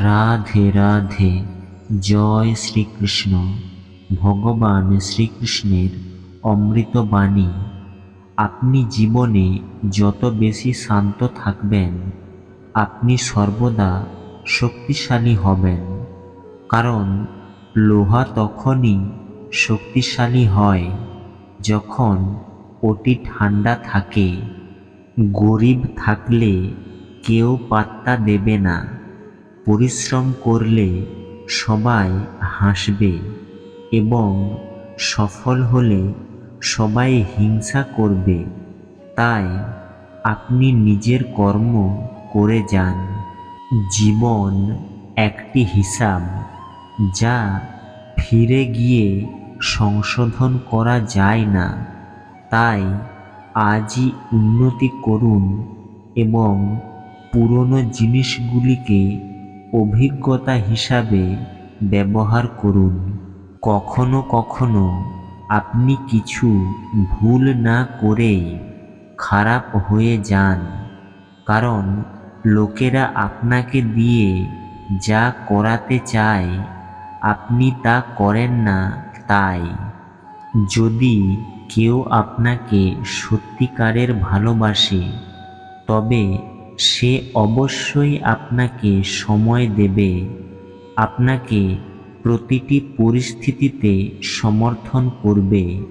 রাধে রাধে। জয় শ্রীকৃষ্ণ। ভগবান শ্রীকৃষ্ণের অমৃত বাণী আপনি জীবনে যত বেশি শান্ত থাকবেন, আপনি সর্বদা শক্তিশালী হবেন। কারণ লোহা তখনই শক্তিশালী হয় যখন ওটি ঠান্ডা থাকে। গরিব থাকলে কেউ পাত্তা দেবে না। পরিশ্রম করলে সবাই হাসবে এবং সফল হলে সবাই হিংসা করবে। তাই আপনি নিজের কর্ম করে যান। জীবন একটি হিসাব যা ফিরে গিয়ে সংশোধন করা যায় না। তাই আজই উন্নতি করুন এবং পুরনো জিনিসগুলিকে অভিজ্ঞতা হিসাবে ব্যবহার করুন। কখনো কখনো আপনি কিছু ভুল না করেই খারাপ হয়ে যান। কারণ লোকেরা আপনাকে দিয়ে যা করাতে চায়, আপনি তা করেন না তাই। যদি কেউ আপনাকে সত্যিকারের ভালোবাসে, তবে সে অবশ্যই আপনাকে সময় দেবে। আপনাকে প্রতিটি পরিস্থিতিতে সমর্থন করবে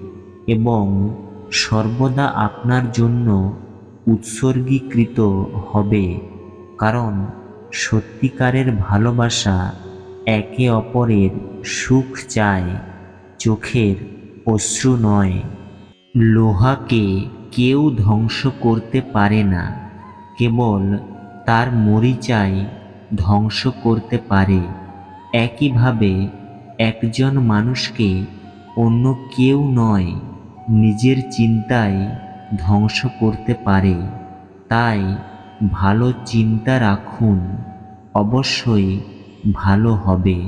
এবং সর্বদা আপনার জন্য উৎসর্গীকৃত হবে। কারণ সত্যিকারের ভালোবাসা একে অপরের সুখ চায়, চোখের অশ্রু নয়। লোহাকে কেউ ধ্বংস করতে পারে না। কেবল তার মরিচাই ধ্বংস করতে পারে। একইভাবে একজন মানুষকে অন্য কেউ নয়, নিজের চিন্তায় ধ্বংস করতে পারে। তাই ভালো চিন্তা রাখুন, অবশ্যই ভালো হবে।